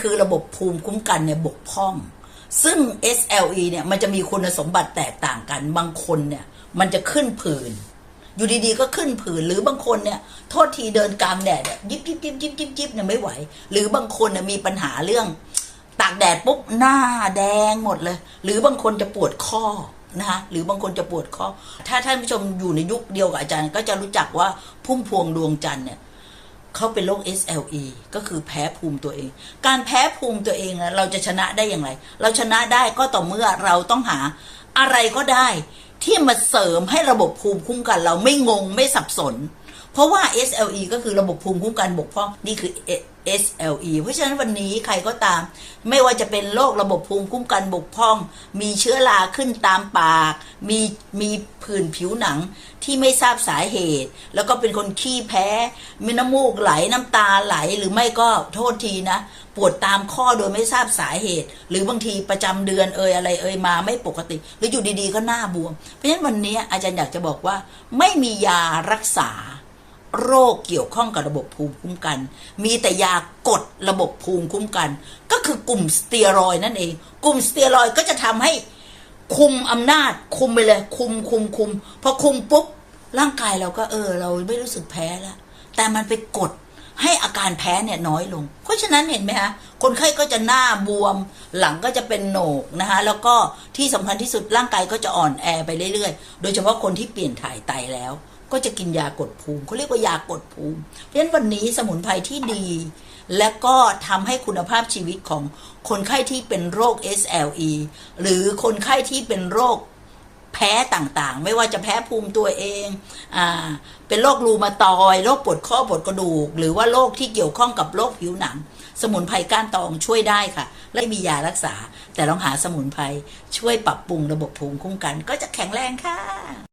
คือระบบภูมิคุ้มกันเนี่ยบกพร่อง ซึ่ง SLE เนี่ยมันจะมีคุณสมบัติแตกต่างกัน บางคนเนี่ยมันจะขึ้นผื่น อยู่ดีๆก็ขึ้นผื่น หรือบางคนเนี่ยโทษทีเดินกลางแดดเนี่ยยิบยิบยิบยิบยิบยิบเนี่ยไม่ไหว หรือบางคนเนี่ยมีปัญหาเรื่องตากแดดปุ๊บหน้าแดงหมดเลย หรือบางคนจะปวดข้อนะคะหรือบางคนจะปวดข้อ ถ้าท่านผู้ชมอยู่ในยุคเดียวกับอาจารย์ ก็จะรู้จักว่าพุ่มพวงดวงจันทร์เนี่ย เขาเป็นโรค SLE ก็คือแพ้ภูมิตัวเอง การแพ้ภูมิตัวเองเราจะชนะได้อย่างไร เราชนะได้ก็ต่อเมื่อเราต้องหาอะไรก็ได้ ที่มาเสริมให้ระบบภูมิคุ้มกัน เราไม่งงไม่สับสน เพราะว่า SLE ก็คือระบบภูมิคุ้มกันบกพร่องนี่คือ SLE เพราะฉะนั้นวันนี้ใครก็ตาม ไม่ว่าจะเป็นโรคระบบภูมิคุ้มกันบกพร่อง มีเชื้อราขึ้นตามปาก มีมีผื่นผิวหนังที่ไม่ทราบสาเหตุ แล้วก็เป็นคนขี้แพ้ มีน้ำมูกไหลน้ำตาไหลหรือไม่ก็โทษทีนะ ปวดตามข้อโดยไม่ทราบสาเหตุ หรือบางทีประจำเดือนเอยอะไรเอยมาไม่ปกติ หรืออยู่ดีๆก็หน้าบวม เพราะฉะนั้นวันนี้อาจารย์อยากจะบอกว่า ไม่มียารักษา โรคเกี่ยวข้องกับระบบภูมิคุ้มกัน มีแต่ยากดระบบภูมิคุ้มกัน ก็คือกลุ่มสเตียรอยนั่นเอง กลุ่มสเตียรอยก็จะทำให้คุมอำนาจ คุมไปเลย คุมคุมคุมพอคุมปุ๊บร่างกายเราก็เออ เราไม่รู้สึกแพ้แล้วแต่มันไปกดให้อาการแพ้เนี่ยน้อยลง เพราะฉะนั้นเห็นไหมคะคนไข้ก็จะหน้าบวม หลังก็จะเป็นโหนกนะคะแล้วก็ที่สำคัญที่สุดร่างกายก็จะอ่อนแอไปเรื่อยๆ โดยเฉพาะคนที่เปลี่ยนถ่ายไตแล้ว ก็จะกินยากดภูมิเขาเรียกว่ายากดภูมิ เพราะฉะนั้นวันนี้สมุนไพรที่ดี และก็ทำให้คุณภาพชีวิตของคนไข้ที่เป็นโรค SLE หรือคนไข้ที่เป็นโรคแพ้ต่างๆ ไม่ว่าจะแพ้ภูมิตัวเองอ่าเป็นโรครูมาตอยโรคปวดข้อปวดกระดูก หรือว่าโรคที่เกี่ยวข้องกับโรคผิวหนัง สมุนไพรก้านตองช่วยได้ค่ะ และมียารักษา แต่ลองหาสมุนไพรช่วยปรับปรุงระบบภูมิคุ้มกัน ก็จะแข็งแรงค่ะ